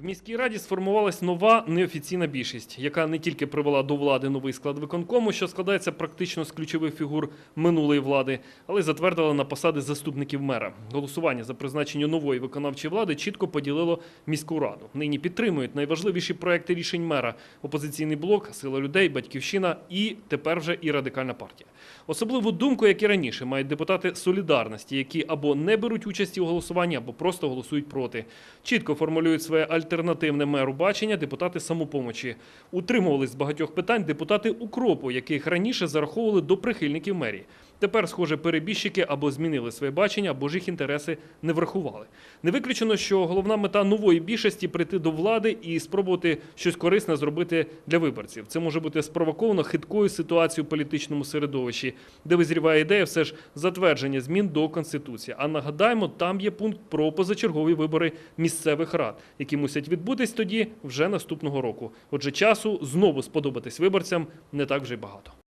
В міській раді сформувалась нова неофіційна більшість, яка не тільки привела до влади новий склад виконкому, що складається практично з ключових фігур минулої влади, але й затвердила на посади заступників мера. Голосування за призначення нової виконавчої влади чітко поділило міську раду. Нині підтримують найважливіші проекти рішень мера: опозиційний блок, сила людей, батьківщина і тепер вже і радикальна партія. Особливу думку, як і раніше, мають депутати солідарності, які або не беруть участі у голосуванні, або просто голосують проти. Чітко формулюють своє альтернативне меру бачення депутати самопомочі. Утримувались з багатьох питань депутати укропу, яких раніше зараховували до прихильників мерії. Тепер, схоже, перебіжчики або змінили своє бачення, або ж їх інтереси не врахували. Не виключено, що головна мета нової більшості прийти до влади і спробувати щось корисне зробити для виборців. Це може бути спровоковано хиткою ситуацією у політичному середовищі, де визріває ідея все ж затвердження змін до конституції. А нагадаємо, там є пункт про позачергові вибори місцевих рад, які мусять відбутись тоді вже наступного року. Отже, часу знову сподобатись виборцям не так вже й багато.